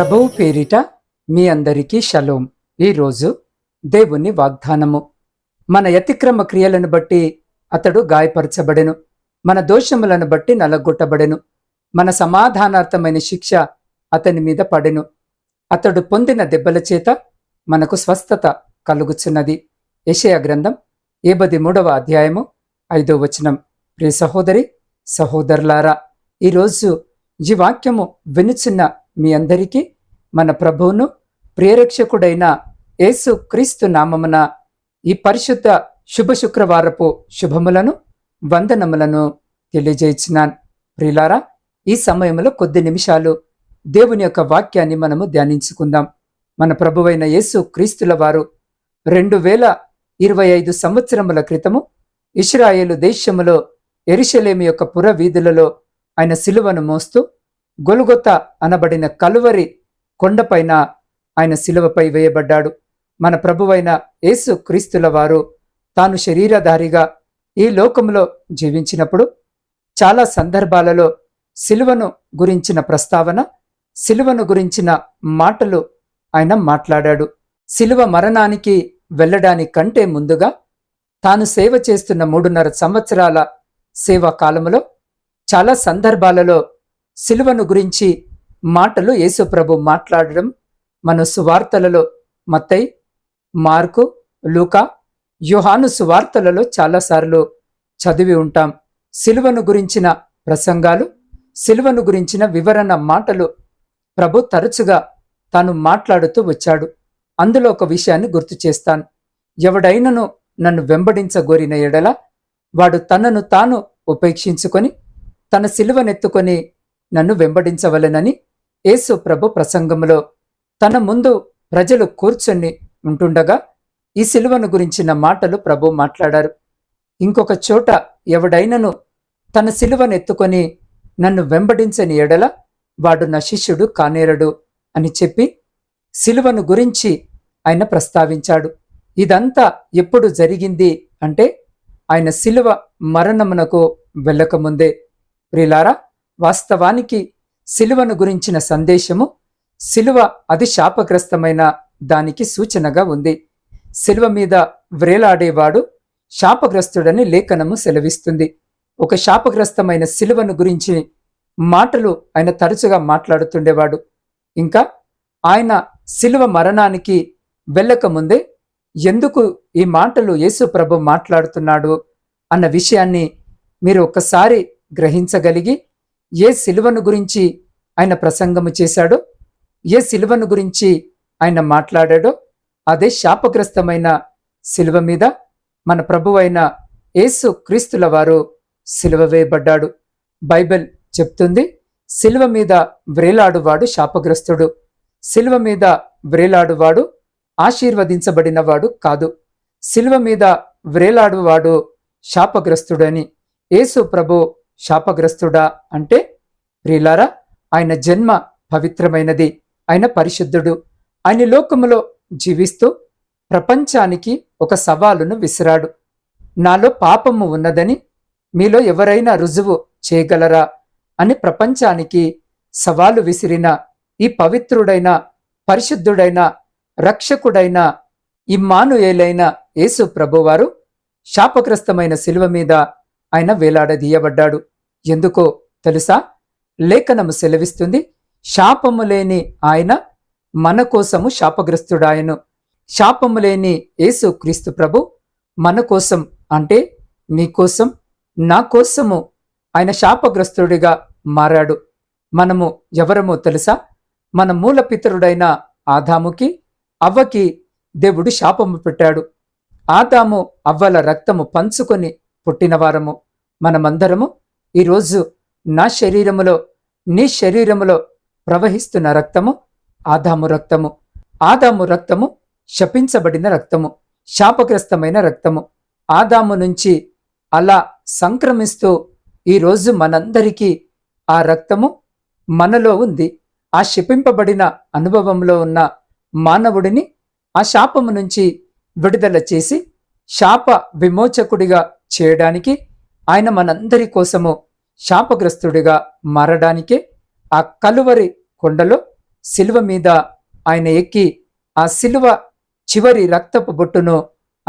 ప్రభువు పేరిట మీ అందరికీ షలోం. ఈరోజు దేవుని వాగ్దానము. మన యతిక్రమ క్రియలను బట్టి అతడు గాయపరచబడెను. మన దోషములను బట్టి నలగొట్టబడెను. మన సమాధానార్థమైన శిక్ష అతని మీద పడెను. అతడు పొందిన దెబ్బల చేత మనకు స్వస్థత కలుగుచున్నది. యెషయా గ్రంథం ఏబది మూడవ అధ్యాయము ఐదో వచనం. ప్రియ సహోదరి సహోదరులారా ఈరోజు ఈ వాక్యము వినుచున్న మీ అందరికీ మన ప్రభువును ప్రియరక్షకుడైన యేసు క్రీస్తు నామమున ఈ పరిశుద్ధ శుభ శుక్రవారపు శుభములను వందనములను తెలియజేయించినాను ప్రిలారా ఈ సమయంలో కొద్ది నిమిషాలు దేవుని యొక్క వాక్యాన్ని మనము ధ్యానించుకుందాం. మన ప్రభువైన యేసు క్రీస్తుల వారు రెండు వేల ఇరవై ఐదు సంవత్సరముల క్రితము ఇస్రాయేలు దేశములో ఎరిశలేమి యొక్క పుర వీధులలో ఆయన సిలువను మోస్తూ గొలుగొత అనబడిన కలువరి కొండపైన ఆయన శిలువపై వేయబడ్డాడు. మన ప్రభువైన యేసు క్రీస్తుల వారు తాను శరీరధారిగా ఈ లోకంలో జీవించినప్పుడు చాలా సందర్భాలలో శిలువను గురించిన ప్రస్తావన శిలువను గురించిన మాటలు ఆయన మాట్లాడాడు. శిలువ మరణానికి వెళ్ళడానికంటే ముందుగా తాను సేవ చేస్తున్న మూడున్నర సంవత్సరాల సేవా కాలములో చాలా సందర్భాలలో సిలువను గురించి మాటలు యేసుప్రభు మాట్లాడడం మన సువార్తలలో మత్తై మార్కు లూకా యుహాను సువార్తలలో చాలాసార్లు చదివి ఉంటాం. సిలువను గురించిన ప్రసంగాలు సిలువను గురించిన వివరణ మాటలు ప్రభు తరచుగా తాను మాట్లాడుతూ వచ్చాడు. అందులో ఒక విషయాన్ని గుర్తు చేస్తాను. ఎవడైనను నన్ను వెంబడించగోరిన ఎడల వాడు తనను తాను ఉపేక్షించుకొని తన సిలువనెత్తుకొని నన్ను వెంబడించవలెనని యేసు ప్రభు ప్రసంగంలో తన ముందు ప్రజలు కూర్చొని ఉంటుండగా ఈ సిలువను గురించిన మాటలు ప్రభు మాట్లాడారు. ఇంకొక చోట ఎవడైనను తన సిలువనెత్తుకొని నన్ను వెంబడించని ఎడల వాడు నా శిష్యుడు కానేరడు అని చెప్పి సిలువను గురించి ఆయన ప్రస్తావించాడు. ఇదంతా ఎప్పుడు జరిగింది అంటే ఆయన సిలువ మరణమునకు వెళ్ళకముందే. ప్రిలారా వాస్తవానికి శిలువను గురించిన సందేశము శిలువ అది శాపగ్రస్తమైన దానికి సూచనగా ఉంది. శిలువ మీద వ్రేలాడేవాడు శాపగ్రస్తుడని లేఖనము సెలవిస్తుంది. ఒక శాపగ్రస్తమైన శిలువను గురించి మాటలు ఆయన తరచుగా మాట్లాడుతుండేవాడు. ఇంకా ఆయన శిలువ మరణానికి వెళ్ళకముందే ఎందుకు ఈ మాటలు యేసు ప్రభు మాట్లాడుతున్నాడు అన్న విషయాన్ని మీరు ఒక్కసారి గ్రహించగలిగి ఏ సిలువను గురించి ఆయన ప్రసంగము చేశాడో ఏ సిలువను గురించి ఆయన మాట్లాడాడో అదే శాపగ్రస్తమైన సిలువ మీద మన ప్రభువైన యేసు క్రీస్తుల వారు సిలువ వేయబడ్డాడు. బైబిల్ చెప్తుంది సిలువ మీద వ్రేలాడువాడు శాపగ్రస్తుడు. సిలువ మీద వ్రేలాడువాడు ఆశీర్వదించబడినవాడు కాదు. సిలువ మీద వ్రేలాడువాడు శాపగ్రస్తుడని యేసు ప్రభు శాపగ్రస్తుడా అంటే ప్రియులారా ఆయన జన్మ పవిత్రమైనది. ఆయన పరిశుద్ధుడు. ఆయన లోకములో జీవిస్తూ ప్రపంచానికి ఒక సవాలును విసిరాడు. నాలో పాపము ఉన్నదని మీలో ఎవరైనా రుజువు చేయగలరా అని ప్రపంచానికి సవాలు విసిరిన ఈ పవిత్రుడైన పరిశుద్ధుడైన రక్షకుడైన ఇమ్మానుయేలైన యేసు ప్రభువారు శాపగ్రస్తమైన శిలువ మీద ఆయన వేలాడదీయబడ్డాడు ఎందుకో తెలుసా? లేఖనము సెలవిస్తుంది శాపము లేని ఆయన మన కోసము శాపగ్రస్తుడాయను. శాపము లేని యేసు క్రీస్తు ప్రభు మన కోసం అంటే నీకోసం నా కోసము ఆయన శాపగ్రస్తుడిగా మారాడు. మనము ఎవరమో తెలుసా? మన మూల పితరుడైన ఆదాముకి అవ్వకి దేవుడు శాపము పెట్టాడు. ఆదాము అవ్వల రక్తము పంచుకొని పుట్టినవారము మనమందరము ఈరోజు నా శరీరములో నీ శరీరములో ప్రవహిస్తున్న రక్తము ఆదాము రక్తము. ఆదాము రక్తము శపించబడిన రక్తము శాపగ్రస్తమైన రక్తము. ఆదాము నుంచి అలా సంక్రమిస్తూ ఈరోజు మనందరికీ ఆ రక్తము మనలో ఉంది. ఆ శపింపబడిన అనుభవంలో ఉన్న మానవుడిని ఆ శాపము నుంచి విడుదల చేసి శాప విమోచకుడిగా చేయడానికి ఆయన మనందరి కోసము శాపగ్రస్తుడిగా మారడానికే ఆ కలువరి కొండలో శిలువ మీద ఆయన ఎక్కి ఆ శిలువ చివరి రక్తపు బొట్టును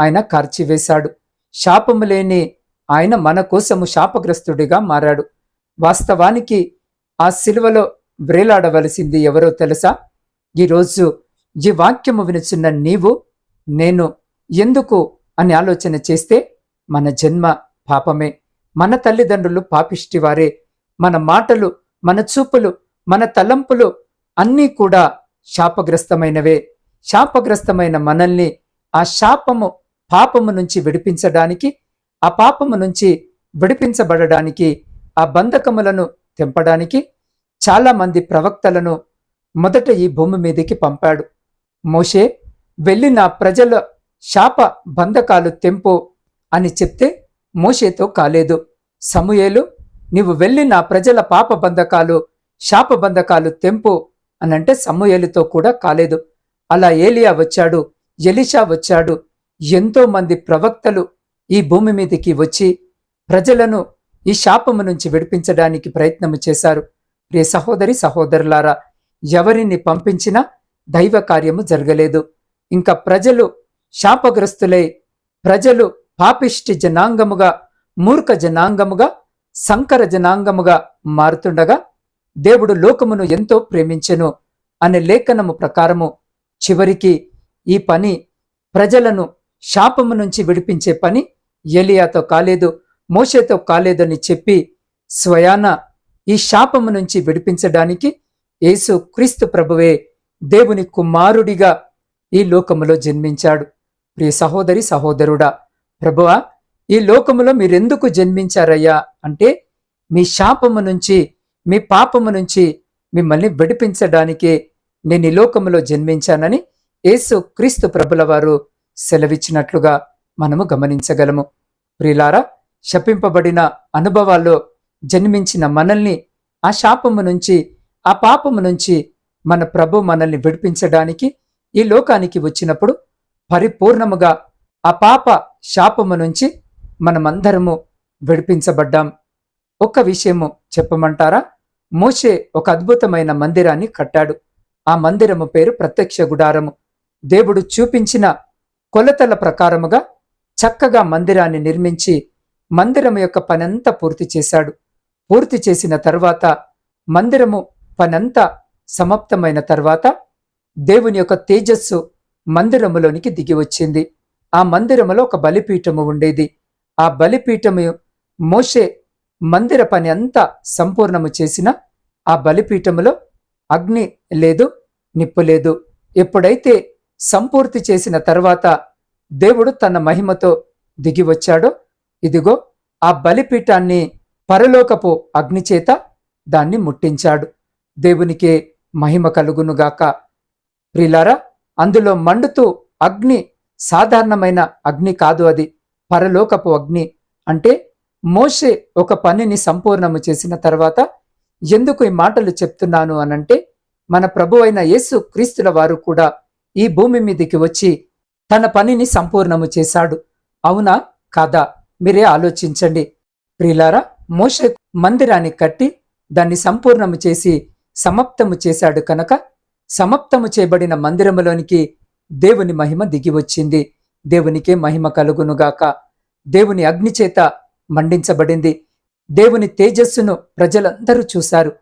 ఆయన కార్చివేశాడు. శాపము లేని ఆయన మన కోసము శాపగ్రస్తుడిగా మారాడు. వాస్తవానికి ఆ శిలువలో వ్రేలాడవలసింది ఎవరో తెలుసా? ఈరోజు ఈ వాక్యము వినుచున్న నీవు నేను ఎందుకు అని ఆలోచన చేస్తే మన జన్మ పాపమే. మన తల్లిదండ్రులు పాపిష్టివారే. మన మాటలు మన చూపులు మన తలంపులు అన్నీ కూడా శాపగ్రస్తమైనవే. శాపగ్రస్తమైన మనల్ని ఆ శాపము పాపము నుంచి విడిపించడానికి ఆ పాపము నుంచి విడిపించబడడానికి ఆ బంధకములను తెంపడానికి చాలామంది ప్రవక్తలను మొదట ఈ భూమి మీదకి పంపాడు. మోషే వెళ్ళి నా ప్రజల శాప బంధకాలు తెంపు అని చెప్తే మోషేతో కాలేదు. సమూయేలు నీవు వెళ్ళి నా ప్రజల పాప బంధకాలు శాప బంధకాలు తెంపు అనంటే సమూయేలుతో కూడా కాలేదు. అలా ఏలియా వచ్చాడు ఎలిషా వచ్చాడు. ఎంతో మంది ప్రవక్తలు ఈ భూమి మీదకి వచ్చి ప్రజలను ఈ శాపము నుంచి విడిపించడానికి ప్రయత్నము చేశారు. ప్రియ సహోదరి సహోదరులారా ఎవరిని పంపించినా దైవ కార్యము జరగలేదు. ఇంకా ప్రజలు శాపగ్రస్తులై ప్రజలు పాపిష్టి జనాంగముగా మూర్ఖ జనాంగముగా సంకర జనాంగముగా మారుతుండగా దేవుడు లోకమును ఎంతో ప్రేమించెను అనే లేఖనము ప్రకారము చివరికి ఈ పని ప్రజలను శాపము నుంచి విడిపించే పని ఎలియాతో కాలేదు మోషేతో కాలేదని చెప్పి స్వయాన ఈ శాపము నుంచి విడిపించడానికి యేసు క్రీస్తు ప్రభువే దేవుని కుమారుడిగా ఈ లోకములో జన్మించాడు. ప్రియ సహోదరి సహోదరుడా ప్రభువా ఈ లోకములో మీరెందుకు జన్మించారయ్యా? అంటే మీ శాపము నుంచి మీ పాపము నుంచి మిమ్మల్ని విడిపించడానికే నేను ఈ లోకములో జన్మించానని యేసు క్రీస్తు ప్రభుల వారు సెలవిచ్చినట్లుగా మనము గమనించగలము. ప్రిలారా శపింపబడిన అనుభవాల్లో జన్మించిన మనల్ని ఆ శాపము నుంచి ఆ పాపము నుంచి మన ప్రభు మనల్ని విడిపించడానికి ఈ లోకానికి వచ్చినప్పుడు పరిపూర్ణముగా ఆ పాప శాపము నుంచి మనమందరము విడిపించబడ్డాం. ఒక్క విషయము చెప్పమంటారా? మోషే ఒక అద్భుతమైన మందిరాన్ని కట్టాడు. ఆ మందిరము పేరు ప్రత్యక్ష గుడారము. దేవుడు చూపించిన కొలతల ప్రకారముగా చక్కగా మందిరాన్ని నిర్మించి మందిరము యొక్క పనంతా పూర్తి చేశాడు. పూర్తి చేసిన తర్వాత మందిరము పనంతా సమాప్తమైన తర్వాత దేవుని యొక్క తేజస్సు మందిరములోనికి దిగివచ్చింది ఆ మందిరములో ఒక బలిపీఠము ఉండేది. ఆ బలిపీఠము మోషే మందిర పని అంతా సంపూర్ణము చేసిన ఆ బలిపీఠములో అగ్ని లేదు నిప్పు లేదు. ఎప్పుడైతే సంపూర్తి చేసిన తర్వాత దేవుడు తన మహిమతో దిగివచ్చాడో ఇదిగో ఆ బలిపీఠాన్ని పరలోకపు అగ్నిచేత దాన్ని ముట్టించాడు. దేవునికే మహిమ కలుగునుగాక. ప్రిలారా అందులో మండుతూ అగ్ని సాధారణమైన అగ్ని కాదు అది. పరలోకపు అగ్ని. అంటే మోషే ఒక పనిని సంపూర్ణము చేసిన తర్వాత ఎందుకు ఈ మాటలు చెప్తున్నాను అనంటే మన ప్రభు అయిన యేసు క్రీస్తుల వారు కూడా ఈ భూమి మీదకి వచ్చి తన పనిని సంపూర్ణము చేశాడు. అవునా? కాదా? మీరే ఆలోచించండి. ప్రిలారా మోషే మందిరాన్ని కట్టి దాన్ని సంపూర్ణము చేసి సమాప్తము చేశాడు కనుక సమాప్తము చేయబడిన మందిరములోనికి దేవుని మహిమ దిగి వచ్చింది దేవునికే మహిమ కలుగునుగాక. దేవుని అగ్నిచేత మండించబడింది. దేవుని తేజస్సును ప్రజలందరూ చూశారు.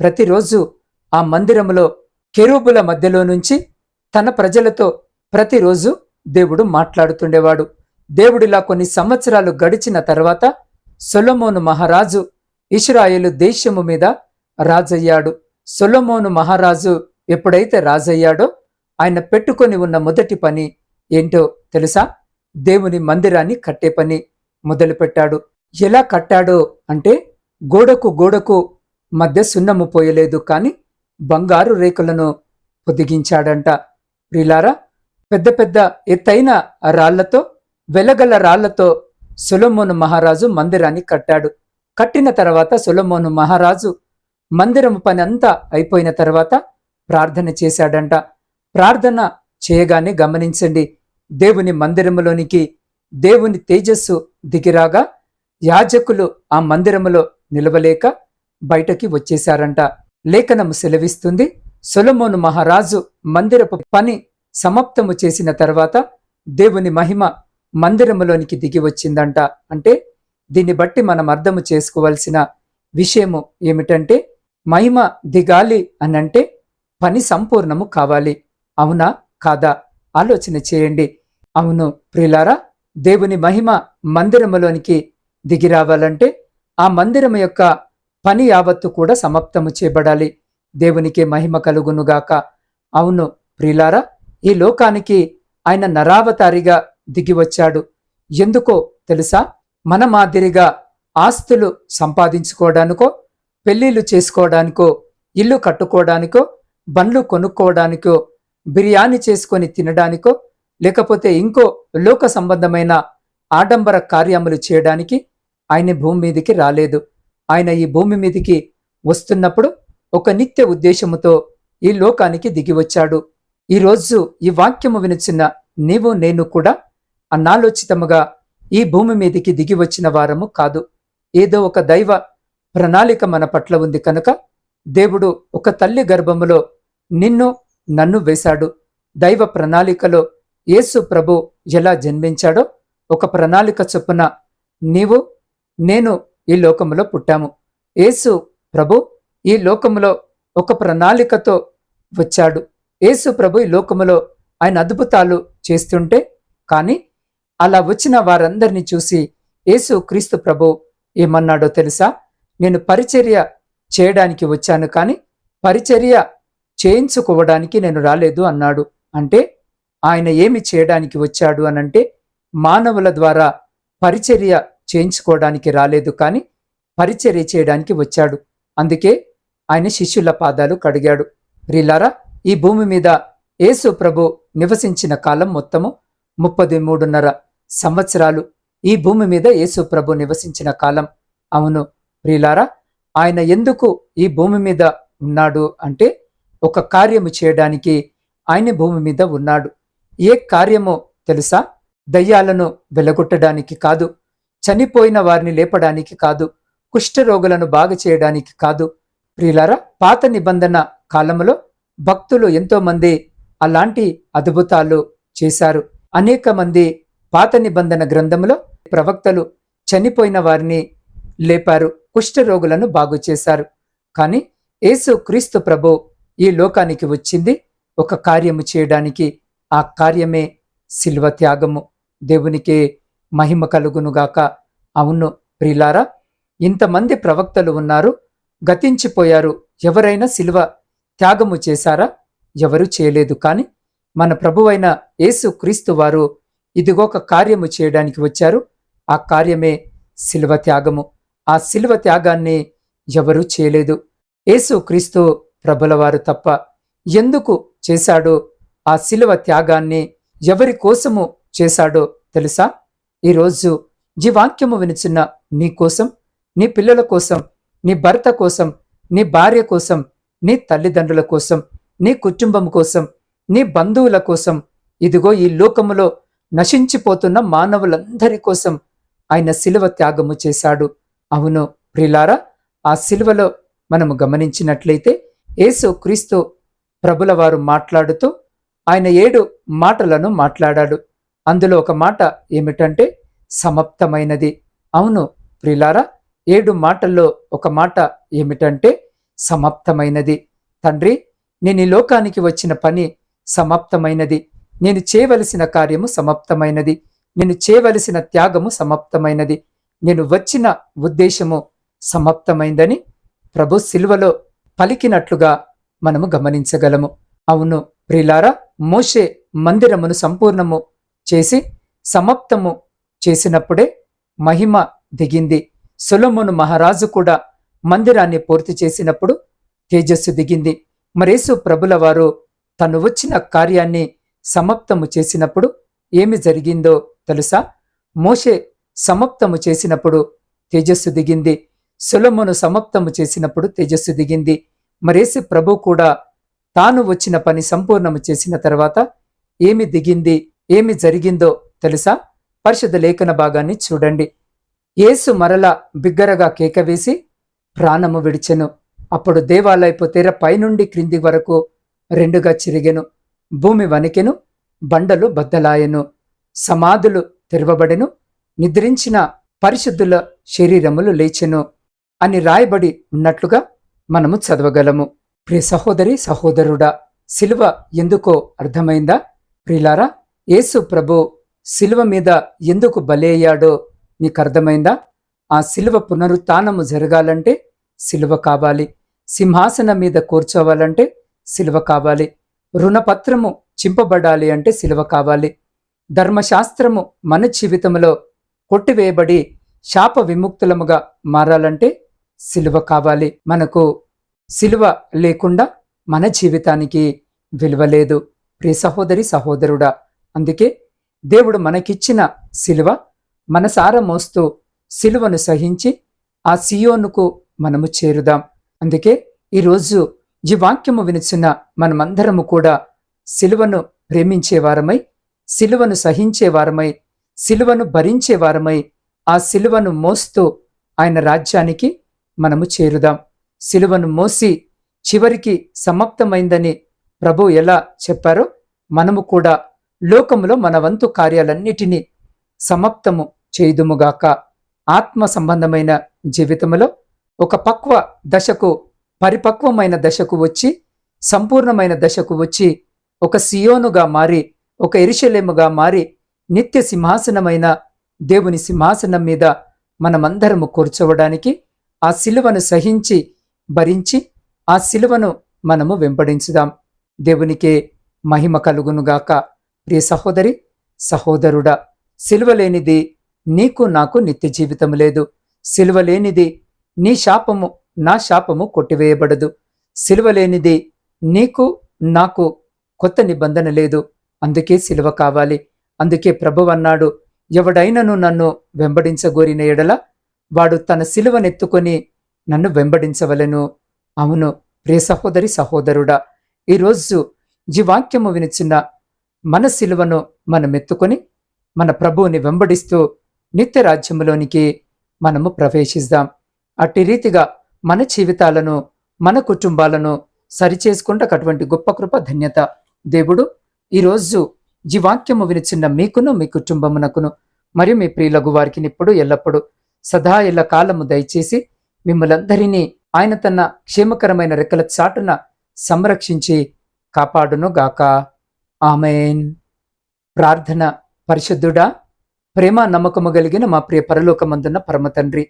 ప్రతిరోజు ఆ మందిరములో కెరూబుల మధ్యలో నుంచి తన ప్రజలతో ప్రతిరోజు దేవుడు మాట్లాడుతుండేవాడు. దేవుడిలా కొన్ని సంవత్సరాలు గడిచిన తర్వాత సొలమోను మహారాజు ఇస్రాయేలు దేశము మీద రాజయ్యాడు. సొలమోను మహారాజు ఎప్పుడైతే రాజయ్యాడో ఆయన పెట్టుకొని ఉన్న మొదటి పని ఏంటో తెలుసా? దేవుని మందిరాన్ని కట్టే పని మొదలుపెట్టాడు ఎలా కట్టాడో అంటే గోడకు గోడకు మధ్య సున్నము పోయలేదు కాని బంగారు రేకులను పొదిగించాడంట. ప్రిలారా పెద్ద పెద్ద ఎత్తైన రాళ్ళతో వెలగల రాళ్ళతో సొలమోను మహారాజు మందిరాన్ని కట్టాడు. కట్టిన తర్వాత సొలమోను మహారాజు మందిరము పని అంతా అయిపోయిన తర్వాత ప్రార్థన చేశాడంట. ప్రార్థన చేయగానే గమనించండి దేవుని మందిరములోనికి దేవుని తేజస్సు దిగిరాగా యాజకులు ఆ మందిరములో నిలవలేక బయటకి వచ్చేశారంట. లేఖనము సెలవిస్తుంది సొలమోను మహారాజు మందిరపు పని సమాప్తము చేసిన తర్వాత దేవుని మహిమ మందిరములోనికి దిగి వచ్చిందంట. అంటే దీన్ని బట్టి మనం అర్థము చేసుకోవాల్సిన విషయము ఏమిటంటే మహిమ దిగాలి అనంటే పని సంపూర్ణము కావాలి. అవునా? కాదా? ఆలోచన చేయండి. అవును ప్రిలారా దేవుని మహిమ మందిరములోనికి దిగి రావాలంటే ఆ మందిరము యొక్క పని యావత్తు కూడా సమాప్తము చేయబడాలి. దేవునికి మహిమ కలుగునుగాక అవును ప్రిలారా ఈ లోకానికి ఆయన నరావతారిగా దిగివచ్చాడు ఎందుకో తెలుసా? మన మాదిరిగా ఆస్తులు సంపాదించుకోవడానికో పెళ్ళిళ్ళు చేసుకోవడానికో ఇల్లు కట్టుకోవడానికో బండ్లు కొనుక్కోవడానికో బిర్యానీ చేసుకొని తినడానికో లేకపోతే ఇంకో లోక సంబంధమైన ఆడంబర కార్యములు చేయడానికి ఆయన భూమి మీదికి రాలేదు. ఆయన ఈ భూమి మీదికి వస్తున్నప్పుడు ఒక నిత్య ఉద్దేశముతో ఈ లోకానికి దిగివచ్చాడు ఈరోజు ఈ వాక్యము వినిచిన నీవు నేను కూడా అనాలోచితముగా ఈ భూమి మీదికి దిగి వచ్చిన వారము కాదు. ఏదో ఒక దైవ ప్రణాళిక మన పట్ల ఉంది కనుక దేవుడు ఒక తల్లి గర్భములో నిన్ను నన్ను వేశాడు. దైవ ప్రణాళికలో యేసు ప్రభు ఎలా జన్మించాడో ఒక ప్రణాళిక చొప్పున నీవు నేను ఈ లోకములో పుట్టాము. యేసు ప్రభు ఈ లోకములో ఒక ప్రణాళికతో వచ్చాడు. యేసు ప్రభు ఈ లోకములో ఆయన అద్భుతాలు చేస్తుంటే కానీ అలా వచ్చిన వారందరినీ చూసి యేసు క్రీస్తు ప్రభు ఏమన్నాడో తెలుసా? నేను పరిచర్య చేయడానికి వచ్చాను కానీ పరిచర్య చేయించుకోవడానికి నేను రాలేదు అన్నాడు. అంటే ఆయన ఏమి చేయడానికి వచ్చాడు అనంటే మానవుల ద్వారా పరిచర్య చేయించుకోవడానికి రాలేదు కానీ పరిచర్య చేయడానికి వచ్చాడు. అందుకే ఆయన శిష్యుల పాదాలు కడిగాడు. రీలారా ఈ భూమి మీద యేసు ప్రభు నివసించిన కాలం మొత్తము ముప్పది మూడున్నర సంవత్సరాలు. ఈ భూమి మీద యేసు ప్రభు నివసించిన కాలం. అవును ప్రియులారా ఆయన ఎందుకు ఈ భూమి మీద ఉన్నాడు అంటే ఒక కార్యము చేయడానికి ఆయన భూమి మీద ఉన్నాడు. ఏ కార్యమో తెలుసా? దయ్యాలను వెలగొట్టడానికి కాదు చనిపోయిన వారిని లేపడానికి కాదు కుష్ఠరోగులను బాగు చేయడానికి కాదు. ప్రియులారా పాత నిబంధన కాలంలో భక్తులు ఎంతో మంది అలాంటి అద్భుతాలు చేశారు. అనేక మంది పాత నిబంధన గ్రంథంలో ప్రవక్తలు చనిపోయిన వారిని లేపారు కుష్ఠరోగులను బాగు చేశారు. కానీ యేసు క్రీస్తు ప్రభు ఈ లోకానికి వచ్చింది. ఒక కార్యము చేయడానికి ఆ కార్యమే శిల్వ త్యాగము. దేవునికి మహిమ కలుగునుగాక అవును ప్రిలారా ఇంతమంది ప్రవక్తలు ఉన్నారు. గతించిపోయారు. ఎవరైనా శిల్వ త్యాగము చేశారా? ఎవరు చేయలేదు. కానీ మన ప్రభువైన యేసు క్రీస్తు వారు ఇదిగో ఒక కార్యము చేయడానికి వచ్చారు. ఆ కార్యమే శిల్వ త్యాగము. ఆ శిల్వ త్యాగాన్ని ఎవరూ చేయలేదు. యేసు క్రీస్తు ప్రభులవారు తప్ప ఎందుకు చేశాడో ఆ శిలువ త్యాగాన్ని ఎవరి కోసము చేశాడో తెలుసా? ఈరోజు ఈ వాక్యము వినిచున్న నీ కోసం నీ పిల్లల కోసం నీ భర్త కోసం నీ భార్య కోసం నీ తల్లిదండ్రుల కోసం నీ కుటుంబం కోసం నీ బంధువుల కోసం ఇదిగో ఈ లోకములో నశించిపోతున్న మానవులందరి కోసం ఆయన శిలువ త్యాగము చేశాడు. అవును ప్రిలారా ఆ శిలువలో మనము గమనించినట్లయితే యేసు క్రీస్తు ప్రభుల వారు మాట్లాడుతూ ఆయన ఏడు మాటలను మాట్లాడాడు. అందులో ఒక మాట ఏమిటంటే సమాప్తమైనది. అవును ప్రిలారా ఏడు మాటల్లో ఒక మాట ఏమిటంటే సమాప్తమైనది. తండ్రి నేను ఈ లోకానికి వచ్చిన పని సమాప్తమైనది. నేను చేయవలసిన కార్యము సమాప్తమైనది. నేను చేయవలసిన త్యాగము సమాప్తమైనది. నేను వచ్చిన ఉద్దేశము సమాప్తమైందని ప్రభు సిల్వలో పలికినట్లుగా మనము గమనించగలము. అవును ప్రిలారా మోషే మందిరమును సంపూర్ణము చేసి సమాప్తము చేసినప్పుడే మహిమ దిగింది. సులమును మహారాజు కూడా మందిరాన్ని పూర్తి చేసినప్పుడు తేజస్సు దిగింది. మరేసు ప్రభుల వారు తను వచ్చిన కార్యాన్ని సమాప్తము చేసినప్పుడు ఏమి జరిగిందో తెలుసా? మోషే సమాప్తము చేసినప్పుడు తేజస్సు దిగింది. సులమును సమాప్తము చేసినప్పుడు తేజస్సు దిగింది. మరేసి ప్రభు కూడా తాను వచ్చిన పని సంపూర్ణము చేసిన తర్వాత ఏమి దిగింది ఏమి జరిగిందో తెలుసా? పరిశుద్ధ లేఖన భాగాన్ని చూడండి. యేసు మరల బిగ్గరగా కేకవేసి ప్రాణము విడిచెను. అప్పుడు దేవాలయపు తెర పైనుండి క్రింది వరకు రెండుగా చిరిగెను. భూమి వణికెను బండలు బద్దలాయెను. సమాధులు తెరవబడెను నిద్రించిన పరిశుద్ధుల శరీరములు లేచెను అని రాయబడి ఉన్నట్లుగా మనము చదవగలము. ప్రియ సహోదరి సహోదరుడా సిలువ ఎందుకో అర్థమైందా? ప్రిలారా యేసు ప్రభు సిలువ మీద ఎందుకు బలయ్యాడో నీకు అర్థమైందా? ఆ శిలువ పునరుత్నము జరగాలంటే సిలువ కావాలి. సింహాసనం మీద కూర్చోవాలంటే సిలువ కావాలి. రుణపత్రము చింపబడాలి అంటే సిలువ కావాలి. ధర్మశాస్త్రము మన జీవితంలో కొట్టివేయబడి శాప విముక్తులముగా మారాలంటే సిలువ కావాలి. మనకు సిలువ లేకుండా మన జీవితానికి విలువ లేదు. ప్రియ సహోదరి సహోదరుడా అందుకే దేవుడు మనకిచ్చిన సిలువ మనసార మోస్తూ సిలువను సహించి ఆ సియోనుకు మనము చేరుదాం. అందుకే ఈరోజు ఈ వాక్యము వినిచిన మనమందరము కూడా సిలువను ప్రేమించేవారమై సిలువను సహించేవారమై సిలువను భరించేవారమై ఆ సిలువను మోస్తూ ఆయన రాజ్యానికి మనము చేరుదాం. సిలువను మోసి చివరికి సమాప్తమైందని ప్రభు ఎలా చెప్పారో మనము కూడా లోకములో మన వంతు కార్యాలన్నిటినీ సమాప్తము చేయుదుముగాక ఆత్మ సంబంధమైన జీవితంలో ఒక పక్వ దశకు పరిపక్వమైన దశకు వచ్చి సంపూర్ణమైన దశకు వచ్చి ఒక సియోనుగా మారి ఒక ఎరిశలేముగా మారి నిత్య సింహాసనమైన దేవుని సింహాసనం మీద మనమందరము కూర్చోవడానికి ఆ సిలువను సహించి భరించి ఆ శిలువను మనము వెంబడించుదాం. దేవునికే మహిమ కలుగునుగాక ప్రియ సహోదరి సహోదరుడా సిలువ లేనిది నీకు నాకు నిత్య జీవితం లేదు. సిలువ లేనిది నీ శాపము నా శాపము కొట్టివేయబడదు. సిలువ లేనిది నీకు నాకు కొత్త నిబంధన లేదు. అందుకే సిలువ కావాలి. అందుకే ప్రభు అన్నాడు ఎవడైనను నన్ను వెంబడించగోరిన ఎడల వాడు తన సిలువనెత్తుకొని నన్ను వెంబడించవలెను. అవును ప్రియ సహోదరి సహోదరుడా ఈరోజు జీవాక్యము వినిచిన మన సిలువను మనం ఎత్తుకొని మన ప్రభువుని వెంబడిస్తూ నిత్య రాజ్యములోనికి మనము ప్రవేశిద్దాం అట్టి రీతిగా మన జీవితాలను మన కుటుంబాలను సరిచేసుకుంటటువంటి గొప్ప కృప ధన్యత దేవుడు ఈరోజు జీవాక్యము వినిచిన్న మీకును మీ కుటుంబమునకును మరియు మీ ప్రియులగు వారికి ఇప్పుడు ఎల్లప్పుడూ సదా ఎల్ల కాలము దయచేసి మిమ్మలందరినీ ఆయన తన క్షేమకరమైన రెక్కల చాటున సంరక్షించి కాపాడునుగాక. ఆమెన్. ప్రార్థన పరిశుద్ధుడా ప్రేమ నమ్మకము కలిగిన మా ప్రియ పరలోకమందున్న పరమతండ్రి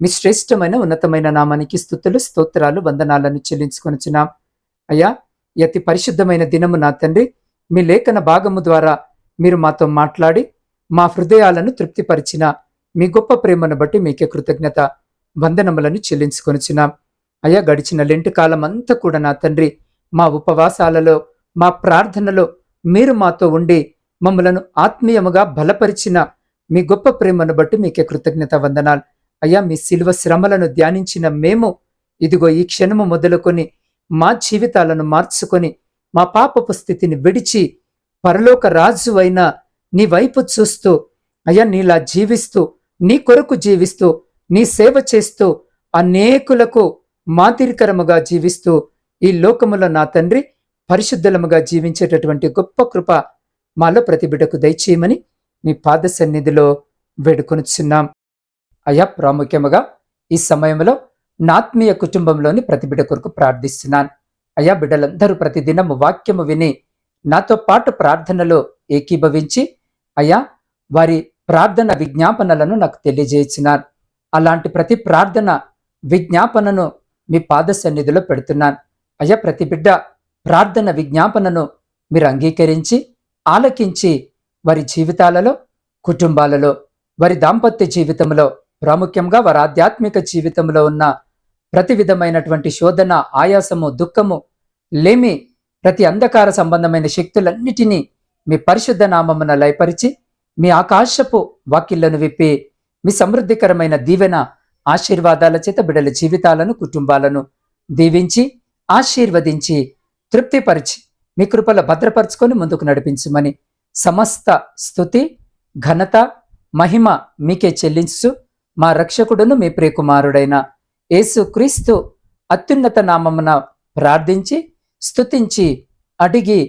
మీ శ్రేష్టమైన ఉన్నతమైన నామానికి స్థుతులు స్తోత్రాలు వందనాలను చెల్లించుకొనిచున్నాం. అయ్యా అతి పరిశుద్ధమైన దినము నా తండ్రి మీ లేఖన భాగము ద్వారా మీరు మాతో మాట్లాడి మా హృదయాలను తృప్తిపరిచిన మీ గొప్ప ప్రేమను బట్టి మీకే కృతజ్ఞత వందనములను చెల్లించుకొనిచున్నాం అయ్యా గడిచిన లెంటి కాలం అంతా కూడా నా తండ్రి మా ఉపవాసాలలో మా ప్రార్థనలో మీరు మాతో ఉండి మమ్మలను ఆత్మీయముగా బలపరిచిన మీ గొప్ప ప్రేమను బట్టి మీకే కృతజ్ఞత వందనాలు. అయ్యా మీ శిలువ శ్రమలను ధ్యానించిన మేము ఇదిగో ఈ క్షణము మొదలుకొని మా జీవితాలను మార్చుకొని మా పాపపు స్థితిని విడిచి పరలోక రాజు అయిన నీ వైపు చూస్తూ అయ్యా నీలా జీవిస్తూ నీ కొరకు జీవిస్తూ నీ సేవ చేస్తూ అనేకులకు మాదిరికరముగా జీవిస్తూ ఈ లోకములో నా తండ్రి పరిశుద్ధలముగా జీవించేటటువంటి గొప్ప కృప మాలో ప్రతి బిడ్డకు దయచేయమని మీ పాద సన్నిధిలో వేడుకొనిచున్నాం. అయ్యా ప్రాముఖ్యముగా ఈ సమయంలో నాత్మీయ కుటుంబంలోని ప్రతి బిడ్డ కొరకు ప్రార్థిస్తున్నాను. అయ్యా బిడ్డలందరూ ప్రతిదినము వాక్యము విని నాతో పాటు ప్రార్థనలో ఏకీభవించి అయ్యా వారి ప్రార్థన విజ్ఞాపనలను నాకు తెలియజేసినారు. అలాంటి ప్రతి ప్రార్థన విజ్ఞాపనను మీ పాద సన్నిధిలో పెడుతున్నాను. అయ్యా ప్రతి బిడ్డ ప్రార్థన విజ్ఞాపనను మీరు అంగీకరించి ఆలకించి వారి జీవితాలలో కుటుంబాలలో వారి దాంపత్య జీవితంలో ప్రాముఖ్యంగా వారి ఆధ్యాత్మిక జీవితంలో ఉన్న ప్రతి విధమైనటువంటి శోధన ఆయాసము దుఃఖము లేమి ప్రతి అంధకార సంబంధమైన శక్తులన్నిటినీ మీ పరిశుద్ధ నామమున లయపరిచి మీ ఆకాశపు వాకిళ్ళను విప్పి మీ సమృద్ధికరమైన దీవెన ఆశీర్వాదాల చేత బిడల జీవితాలను కుటుంబాలను దీవించి ఆశీర్వదించి తృప్తిపరిచి మీ కృపల భద్రపరుచుకొని ముందుకు నడిపించమని సమస్త స్థుతి ఘనత మహిమ మీకే చెల్లించు మా రక్షకుడును మీ ప్రియకుమారుడైన యేసుక్రీస్తు అత్యున్నత నామమున ప్రార్థించి స్తుతించి అడిగి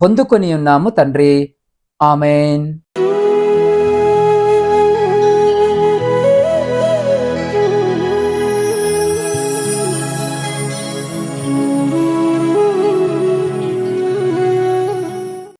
పొందుకొని ఉన్నాము తండ్రి. ఆమెన్.